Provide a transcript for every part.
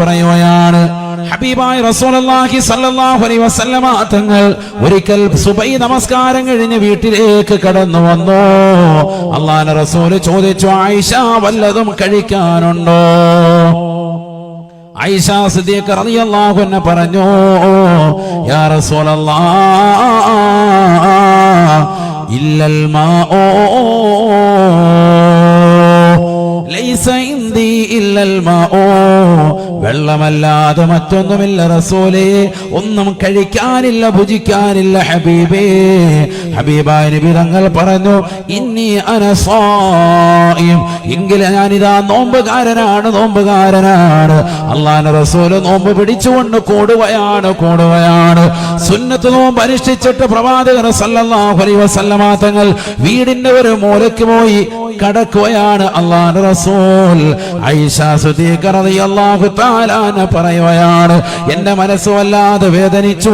പറയുകയാണ് ഹബീബായ റസൂലുള്ളാഹി സ്വല്ലല്ലാഹു അലൈഹി വസല്ലമ തങ്ങൾ ഒരിക്കൽ സുബൈ നമസ്കാരം കഴിഞ്ഞ് വീട്ടിലേക്ക് കടന്നു വന്നു. അള്ളാഹുവിന്റെ റസൂൽ ചോദിച്ചു ആയിഷ വല്ലതും കഴിക്കാനുണ്ടോ? ആയിഷ സിദ്ദീഖ് റളിയല്ലാഹു അൻഹ പറഞ്ഞു യാ റസൂലല്ലാഹ് ഇല്ലൽ മാ ലൈസ വെള്ളമല്ലാതെ മറ്റൊന്നുമില്ല റസൂലേ. ഒന്നും കഴിക്കാനില്ല ഭുജിക്കാനില്ല ഹബീബേ. ഹബീബായ നബി തങ്ങൾ പറഞ്ഞു ഇന്നി അനസായും എങ്കിലും ഞാനിതാ നോമ്പുകാരനാണ് നോമ്പുകാരനാണ്. അള്ളാഹ് റസൂൽ നോമ്പ് പിടിച്ചുകൊണ്ട് കൂടുകയാണ് കൂടുകയാണ്. സുന്നത്ത് നോമ്പ് അനുഷ്ഠിച്ചിട്ട് പ്രവാചകർ സല്ലല്ലാഹു അലൈഹി വസല്ലമ തങ്ങൾ വീടിന്റെ ഒരു മൂലയ്ക്ക് പോയി കടക്കുകയാണ് അള്ളാഹ് റസൂൽ. പറയുകയാണ് എന്റെ മനസ്സ് വല്ലാതെ വേദനിച്ചു.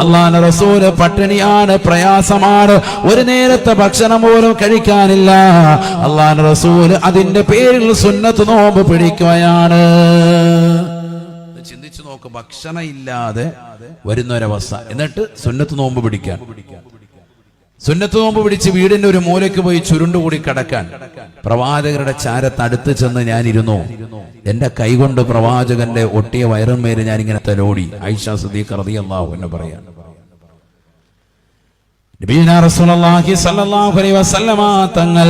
അള്ളാഹ് റസൂൽ പട്ടിണിയാണ് പ്രയാസമാണ്. ഒരു നേരത്തെ ഭക്ഷണം പോലും കഴിക്കാനില്ല. അള്ളാഹ് റസൂൽ അതിന്റെ പേരിൽ സുന്നത്ത് നോമ്പ് പിടിക്കുകയാണ്. ചിന്തിച്ചു നോക്ക് ഭക്ഷണം ഇല്ലാതെ വരുന്ന ഒരവസ്ഥ എന്നിട്ട് സുന്നത്ത് നോമ്പ് പിടിക്കാൻ. സുന്നത്ത് നോമ്പ് പിടിച്ച് വീടിന്റെ ഒരു മൂലയ്ക്ക് പോയി ചുരുണ്ടുകൂടി കിടക്കാൻ പ്രവാചകരുടെ ചാരത്തടുത്ത് ചെന്ന് ഞാനിരുന്നു. എന്റെ കൈകൊണ്ട് പ്രവാചകന്റെ ഒട്ടിയ വയറന്മേര് ഞാൻ ഇങ്ങനെ തലോടി. ഐഷ സദീഖ് റളിയല്ലാഹു എന്ന് പറയാൻ. തങ്ങൾ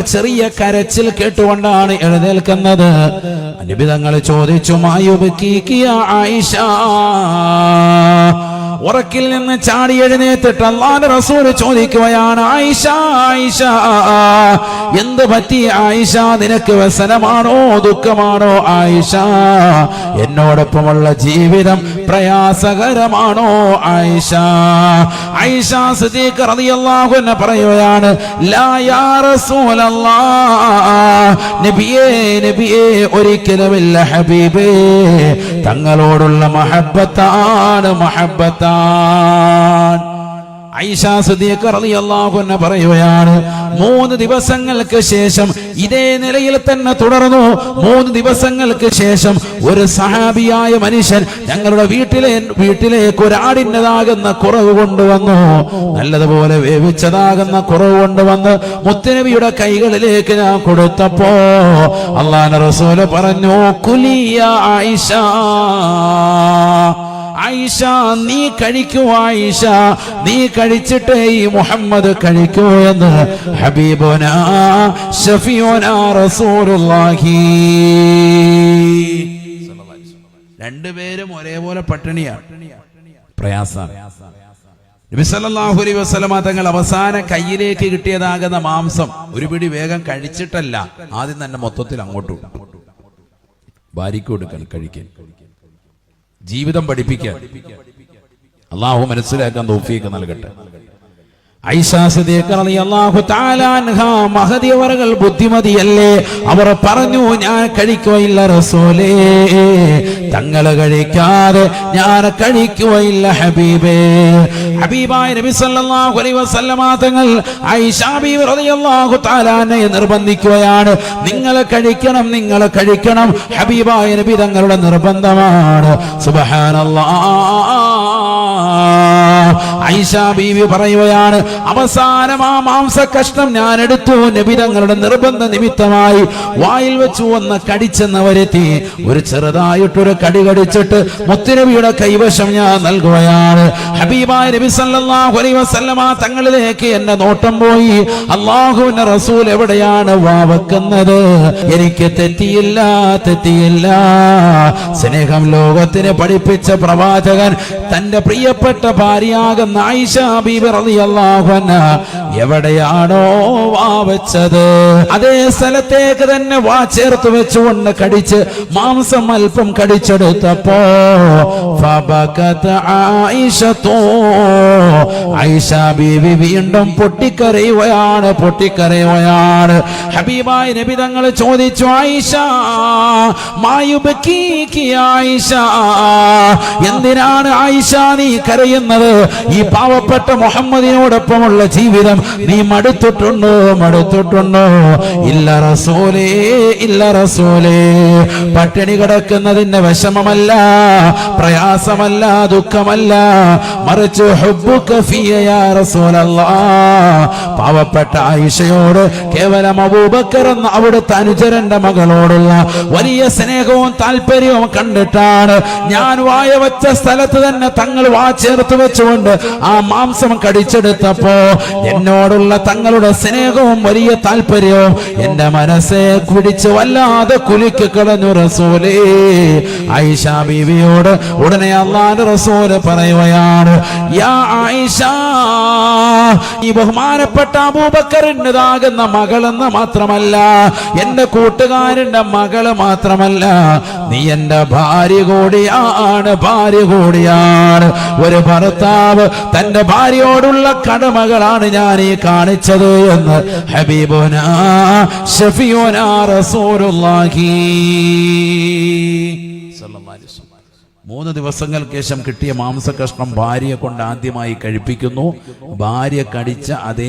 ചെറിയ കരച്ചിൽ കേട്ടുകൊണ്ടാണ് എഴുന്നേൽക്കുന്നത്. നബി ചോദിച്ചു മായുബ് ആയിഷ ഉറക്കിൽ നിന്ന് ചാടി എഴുന്നേറ്റിട്ട് അള്ളാന്റെ റസൂൽ ചോദിക്കുകയാണ് ആയിഷ ആയിഷ എന്ത് പറ്റി ആയിഷ? നിനക്ക് വ്യസനമാണോ ദുഃഖമാണോ ആയിഷ? എന്നോടൊപ്പമുള്ള ജീവിതം പ്രയാസകരമാണോ ആയിഷ? ആയിഷ സിദ്ദീഖ് റളിയല്ലാഹു അൻഹ പറയുകയാണ് ലാ യാ റസൂലല്ലാ നബിയേ നബിയേ ഒരിക്കലുമില്ല ഹബീബേ. തങ്ങളോടുള്ള മഹബത്താണ് മഹബത്താൻ പറയുകയാണ് മൂന്ന് ദിവസങ്ങൾക്ക് ശേഷം ഇതേ നിലയിൽ തന്നെ തുടർന്നു. മൂന്ന് ദിവസങ്ങൾക്ക് ശേഷം ഒരു സഹാബിയായ മനുഷ്യൻ ഞങ്ങളുടെ വീട്ടിലെ വീട്ടിലേക്ക് ഒരാടിന്റെതാകുന്ന കുറവ് കൊണ്ടുവന്നു. നല്ലതുപോലെ വേവിച്ചതാകുന്ന കുറവ് കൊണ്ടുവന്ന് മുത്തനബിയുടെ കൈകളിലേക്ക് ഞാൻ കൊടുത്തപ്പോ അള്ളാഹ് റസൂൽ പറഞ്ഞു കുലിയ ആയിഷ ആയിഷ നീ കഴിക്കൂ ആയിഷ? നീ കഴിച്ചിട്ട് ഈ മുഹമ്മദ് കഴിക്കൂ എന്ന് ഹബീബോന ഷഫിയോന റസൂലുള്ളാഹി. രണ്ടുപേരും ഒരേപോലെ പട്ടിണിയാണ് പ്രയാസം നബി സല്ലല്ലാഹു അലൈഹി വസല്ലമ തങ്ങൾ അവസാന കയ്യിലേക്ക് കിട്ടിയതാകുന്ന മാംസം ഒരു പിടി വേഗം കഴിച്ചിട്ടല്ല ആദ്യം തന്നെ മൊത്തത്തിൽ അങ്ങോട്ട്. ഭാര്യയ്ക്ക് കൊടുക്കാൻ കഴിക്കാൻ. ജീവിതം പഠിപ്പിക്കാൻ അള്ളാഹു മനസ്സിലാക്കാൻ തോഫിയൊക്കെ നൽകട്ടെ. മഹതിയവറുകൾ ബുദ്ധിമതിയല്ലേ? അവർ പറഞ്ഞു ഞാൻ കഴിക്കുകയില്ല റസൂലേ തങ്ങൾ കഴിക്കാതെ ഞാൻ കഴിക്കുകയില്ല ഹബീബേ. ഹബീബായ നബി സല്ലല്ലാഹു അലൈഹി വസല്ലമ തങ്ങൾ ആയിഷ ബീവി റളിയല്ലാഹു തആലാനെ നിർബന്ധിക്കുകയാണ്. നിങ്ങൾ കഴിക്കണം നിങ്ങൾ കഴിക്കണം. ഹബീബായ നബി തങ്ങളുടെ നിർബന്ധമാണ്. സുബ്ഹാനല്ലാഹ്. ഐഷ ബീവി പറയുകയാണ് അവസാനം ആ മാംസ കഷ്ണം ഞാൻ എടുത്തു നബി തങ്ങളുടെ നിർബന്ധ നിമിത്തമായി വായിൽ വെച്ചു ഒന്ന് കടിച്ചെന്നവരെത്തി ഒരു ചെറുതായിട്ടൊരു കടി കടിച്ചിട്ട് മുത്തുനബിയുടെ കൈവശം ഞാൻ നൽകുകയാണ്. ഹബീബായ നബി സല്ലല്ലാഹു അലൈഹി വസല്ലമ തങ്ങളിലേക്ക് എന്നെ നോട്ടം പോയി അള്ളാഹുവിന്റെ റസൂൽ എവിടെയാണ് വാവക്കുന്നത് എനിക്ക് തെറ്റിയില്ല തെറ്റിയില്ല. സ്നേഹം ലോകത്തിന് പഠിപ്പിച്ച പ്രവാചകൻ തന്റെ പ്രിയപ്പെട്ട ഭാര്യയാകുന്ന ആയിഷ എവിടെയാണോ വാ വെച്ചത്? അതേ സ്ഥലത്തേക്ക് തന്നെ വാ ചേർത്ത് വെച്ചുകൊണ്ട് കടിച്ച് മാംസം അല്പം കടിച്ചെടുത്തപ്പോ ഫബകത ആയിഷത്തോ ആയിഷ ബീവി വീണ്ടും പൊട്ടിക്കരയുകയാണ് പൊട്ടിക്കരയുകയാണ്. ഹബീബായ നബി തങ്ങൾ ചോദിച്ചു ആയിഷ മായുബക്കീക്കി ആയിഷ എന്തിനാണ് ആയിഷ നീ കരയുന്നത്? ഈ പാവപ്പെട്ട മുഹമ്മദിനോടൊപ്പമുള്ള ജീവിതം നീ മടുത്തിട്ടുണ്ടോ? മടുത്തിട്ടുണ്ടോ? ഇല്ല റസൂലേ ഇല്ല റസൂലേ. പട്ടിണി കിടക്കുന്നതിന്റെ വിഷമമല്ല പ്രയാസമല്ല ദുഃഖമല്ല. മറിച്ച് പാവപ്പെട്ട ആയിഷയോട് കേവലം അബൂബക്കർ എന്ന അവിടുത്തെ അനുചരന്റെ മകളോടുള്ള വലിയ സ്നേഹവും താല്പര്യവും കണ്ടിട്ടാണ് ഞാൻ വായ വെച്ച സ്ഥലത്ത് തന്നെ തങ്ങൾ വാ ചേർത്ത് വെച്ചുകൊണ്ട് ആ മാംസം കടിച്ചെടുത്തപ്പോ എന്നോടുള്ള തങ്ങളുടെ സ്നേഹവും വലിയ താല്പര്യവും എന്റെ മനസ്സെ കുടിച്ച് വല്ലാതെ കുലുക്കി കളഞ്ഞു റസൂലേ. ആയിഷ ബീവിയോട് ഉടനെ അള്ളാന്റെ റസൂൽ പറയുകയാണ് ഈ ബഹുമാനപ്പെട്ട അബൂബക്കറിന്റെതാകുന്ന മകളെന്ന് മാത്രമല്ല എന്റെ കൂട്ടുകാരന്റെ മകൾ മാത്രമല്ല നീ എന്റെ ഭാര്യ കൂടിയാണ് ഭാര്യ കൂടിയാണ് ഒരു ഭർത്താവ് തന്റെ ഭാര്യയോടുള്ള കടമകളാണ് ഞാൻ ഈ കാണിച്ചത് എന്ന് ഹബീബോന റസൂലുള്ളാഹി സല്ലല്ലാഹി അലൈഹി വസല്ലം. മൂന്ന് ദിവസങ്ങൾക്ക് ശേഷം കിട്ടിയ മാംസകഷ്ണം ഭാര്യയെ കൊണ്ട് ആദ്യമായി കഴിപ്പിക്കുന്നു. ഭാര്യ കടിച്ച അതേ